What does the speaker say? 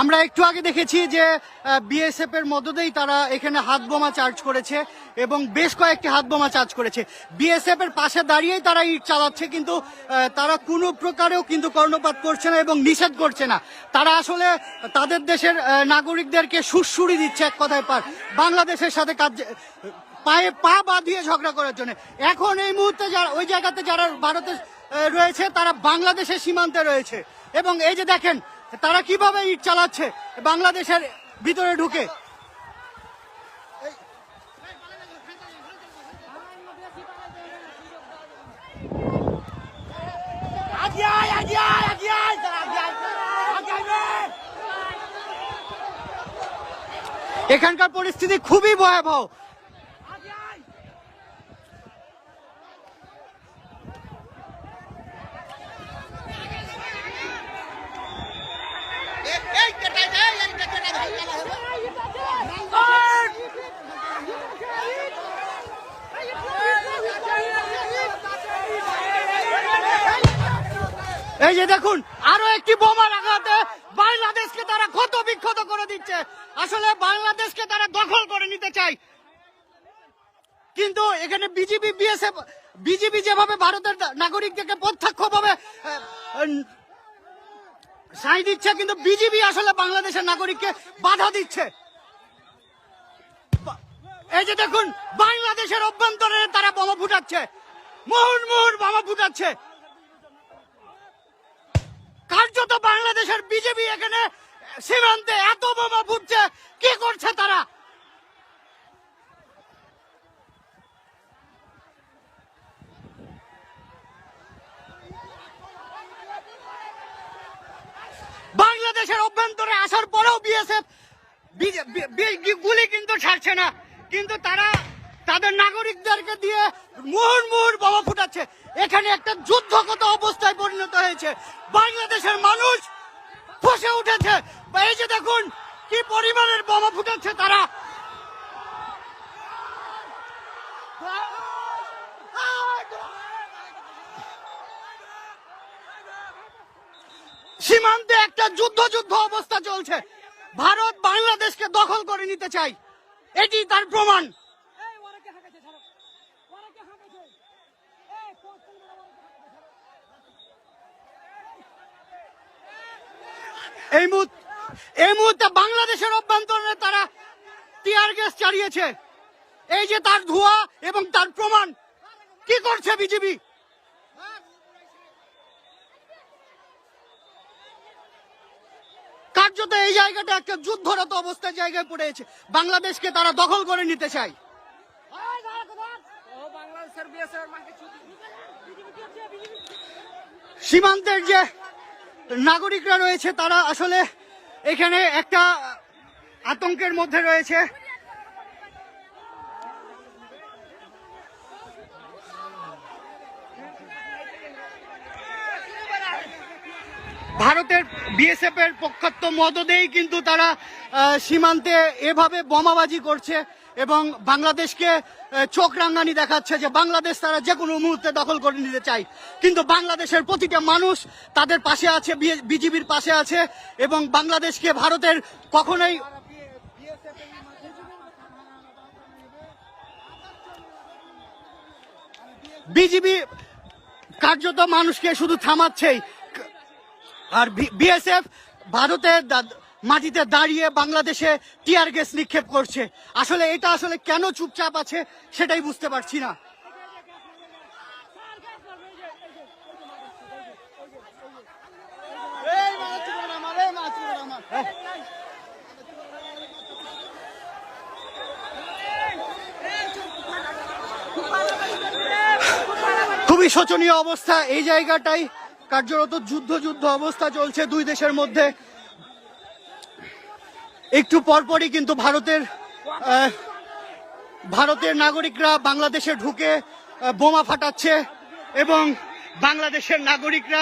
আমরা একটু আগে দেখেছি যে বিএসএফ এর মদতেই তারা এখানে হাত বোমা চার্জ করেছে এবং বেশ কয়েকটি হাত বোমা চার্জ করেছে। বিএসএফ এর পাশে দাঁড়িয়েই তারা ইট চালাচ্ছে কিন্তু তারা কোনো প্রকারেও কিন্তু কর্ণপাত করছে না এবং নিষেধ করছে না। তারা আসলে তাদের দেশের নাগরিকদেরকে সুরসুরি দিচ্ছে এক কথায় পার। বাংলাদেশের সাথে কাজ, পায়ে পা বাঁধিয়ে ঝগড়া করার জন্য। এখন এই মুহূর্তে যারা, ওই জায়গাতে যারা ভারতে রয়েছে, তারা বাংলাদেশের সীমান্তে রয়েছে। এবং এই যে দেখেন তারা কীভাবে ইট চালাচ্ছে? বাংলাদেশের ভিতরে ঢুকে। এখানকার পরিস্থিতি খুবই ভয়াবহ। এই যে দেখুন, আরও একটি বোমার আঘাতে বাংলাদেশকে তারা ক্ষত বিক্ষত করে দিচ্ছে। আসলে বাংলাদেশকে তারা দখল করে নিতে চায়। কিন্তু এখানে বিজেপি বিএসএফ বিজেপি যেভাবে ভারতের নাগরিকদেরকে প্রত্যক্ষভাবে সাই দিচ্ছে, কিন্তু বিজেপি আসলে বাংলাদেশের নাগরিককে বাধা দিচ্ছে। এই যে দেখুন, বাংলাদেশের অভ্যন্তরে তারা বোমা ফুটাচ্ছে। মোহন মোহন বোমা ফুটাচ্ছে। কার্যত বাংলাদেশের বিজেপি এখানে সীমান্তে এত বোমা ফুটছে, কি করছে তারা বাংলাদেশের অভ্যন্তরে আসার পরেও গুলি কিন্তু ছাড়ছে না। কিন্তু তারা তাদের নাগরিকদেরকে দিয়ে মুহুর মুহুর বোমা ফুটাচ্ছে। এখানে একটা যুদ্ধগত অবস্থায় পরিণত হয়েছে। বাংলাদেশের মানুষ ফসে উঠেছে। এই যে দেখুন কি পরিমাণের বোমা ফুটাচ্ছে তারা। সীমান্তে একটা যুদ্ধ যুদ্ধ অবস্থা চলছে। ভারত বাংলাদেশকে দখল করে নিতে চাই। এটি তার প্রমাণ। এই মুহূর্তে এই মুহূর্তে বাংলাদেশের অভ্যন্তরে তারা টিয়ার গ্যাস চালিয়েছে। এই যে তার ধোঁয়া এবং তার প্রমাণ কি করছে বিজেপি কার্যত এই জায়গাটা একটা যুদ্ধরত অবস্থার জায়গায় পড়েছে বাংলাদেশকে তারা দখল করে নিতে চায়। সীমান্তের যে নাগরিকরা রয়েছে, তারা আসলে এখানে একটা আতঙ্কের মধ্যে রয়েছে। ভারতের বিএসএফ এর পক্ষাত্ম মদদেই কিন্তু তারা সীমান্তে এভাবে বোমাবাজি করছে এবং বাংলাদেশকে চোখ রাঙ্গানি দেখাচ্ছে যে বাংলাদেশ তারা যে কোনো মুহূর্তে দখল করে নিতে চায়। কিন্তু বাংলাদেশের প্রতিটা মানুষ তাদের পাশে আছে বিজিবির পাশে আছে এবং বাংলাদেশকে ভারতের কখনোই বিজিবি কার্যত মানুষকে শুধু থামাচ্ছেই। আর বিএসএফ ভারতের মাটিতে দাঁড়িয়ে বাংলাদেশে টিয়ার গ্যাস নিক্ষেপ করছে। আসলে এটা আসলে কেন চুপচাপ আছে সেটাই বুঝতে পারছি না। খুবই শোচনীয় অবস্থা এই জায়গাটাই। কার্যরত যুদ্ধ যুদ্ধ অবস্থা চলছে দুই দেশের মধ্যে। একটু পরপরই কিন্তু ভারতের ভারতের নাগরিকরা বাংলাদেশে ঢুকে বোমা ফাটাচ্ছে এবং বাংলাদেশের নাগরিকরা